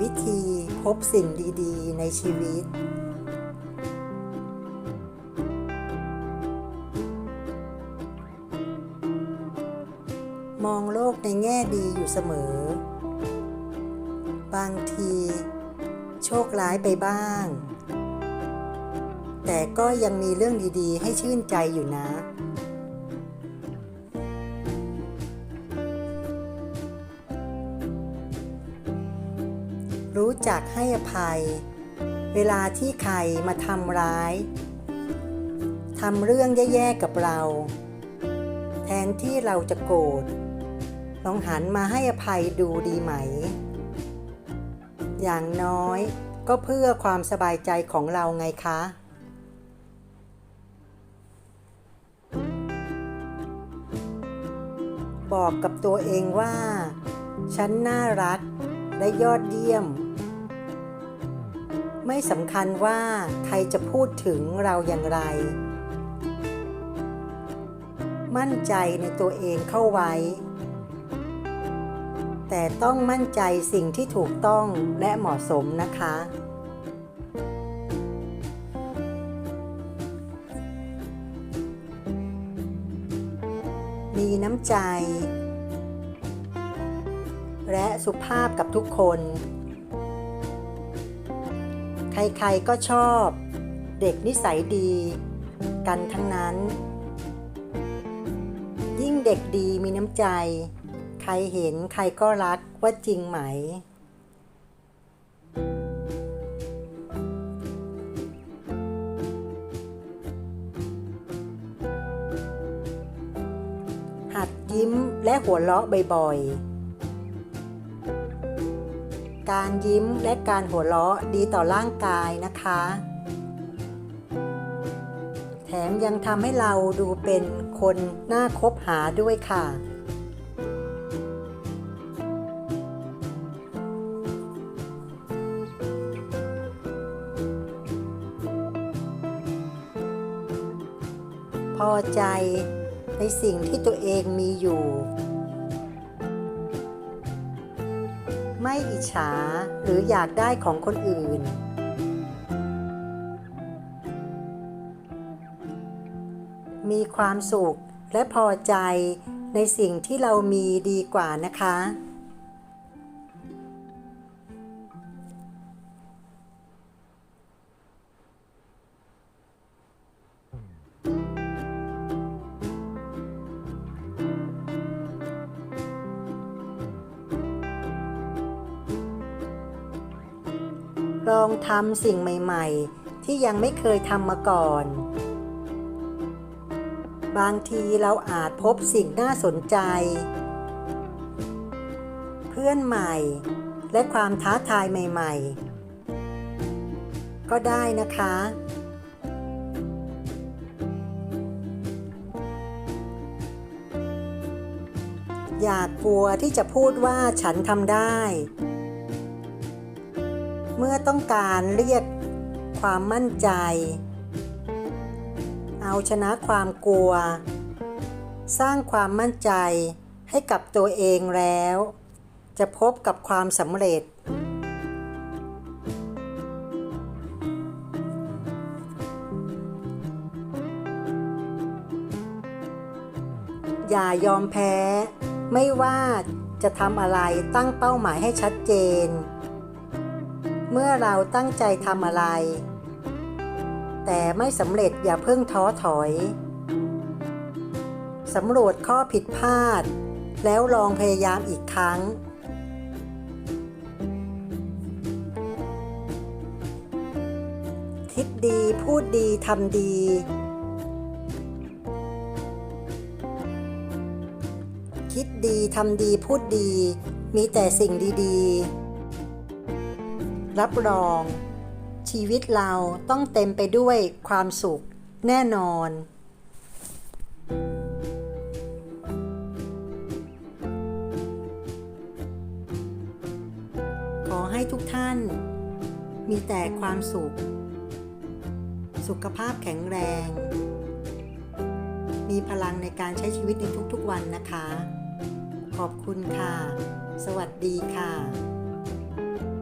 วิธีพบสิ่งดีๆ ในชีวิต มองโลกในแง่ดีอยู่เสมอ บางที โชคร้ายไปบ้าง แต่ก็ยังมีเรื่องดีๆ ให้ชื่นใจอยู่นะ รู้จักให้อภัย เวลาที่ใครมาทำร้ายทำเรื่องแย่ๆกับเรา แทนที่เราจะโกรธลองหันมาให้อภัยดูดีไหม อย่างน้อยก็เพื่อความสบายใจของเราไงคะ บอกกับตัวเองว่า ฉันน่ารักและยอดเยี่ยม ไม่สำคัญว่าใครจะพูดถึงเราอย่างไร มั่นใจในตัวเองเข้าไว้ แต่ต้องมั่นใจสิ่งที่ถูกต้องและเหมาะสมนะคะ มีน้ำใจ และสุภาพกับทุกคน ใครๆก็ชอบ เด็กนิสัยดี กันทั้งนั้น ยิ่งเด็กดีมีน้ำใจ ใครเห็นใครก็รักว่าจริงไหม หัดยิ้มและหัวเราะบ่อยๆ การยิ้มและการหัวเราะดีต่อร่างกายนะคะ แถมยังทำให้เราดูเป็นคนน่าคบหาด้วยค่ะ พอใจในสิ่งที่ตัวเองมีอยู่ ไม่อิจฉาหรืออยากได้ของคนอื่น มีความสุขและพอใจในสิ่งที่เรามีดีกว่านะคะ ลองทำสิ่งใหม่ๆ ที่ยังไม่เคยทำมาก่อน บางทีเราอาจพบสิ่งน่าสนใจ เพื่อนใหม่และความท้าทายใหม่ ๆ ก็ได้นะคะ อย่ากกลัวที่จะพูดว่าฉันทำได้ เมื่อต้องการเรียกความมั่นใจ เอาชนะความกลัว สร้างความมั่นใจให้กับตัวเองแล้ว จะพบกับความสำเร็จ อย่ายอมแพ้ ไม่ว่าจะทำอะไรตั้งเป้าหมายให้ชัดเจน เมื่อเราตั้งใจทำอะไร แต่ไม่สำเร็จอย่าเพิ่งท้อถอยสำรวจข้อผิดพลาด แล้วลองพยายามอีกครั้ง คิดดีพูดดีทำดี คิดดีทำดีพูดดี มีแต่สิ่งดี ๆ รับรอง ชีวิตเราต้องเต็มไปด้วยความสุขแน่นอน ขอให้ทุกท่าน มีแต่ความสุข สุขภาพแข็งแรง มีพลังในการใช้ชีวิตในทุกๆวันนะคะ ขอบคุณค่ะ สวัสดีค่ะ